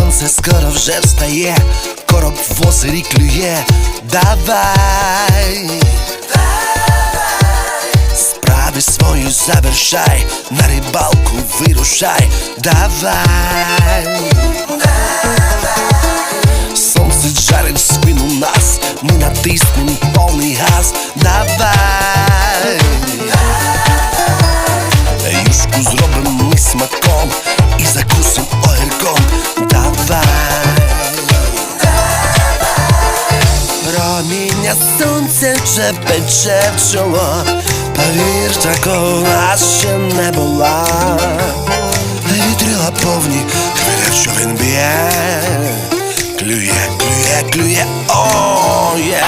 Сонце скоро вже встає, короб в озері клює, давай, справи свою завершай, на рибалку вирушай, давай, сонце жарить спину нас, ми натиснем повний газ, давай. Юшку зробимо ми смаком Проміння сонця вже пече в чоло Повір, такого ще не була. Вітрила повні, хвиля, що він б'є. Клює, клює, клює, о, є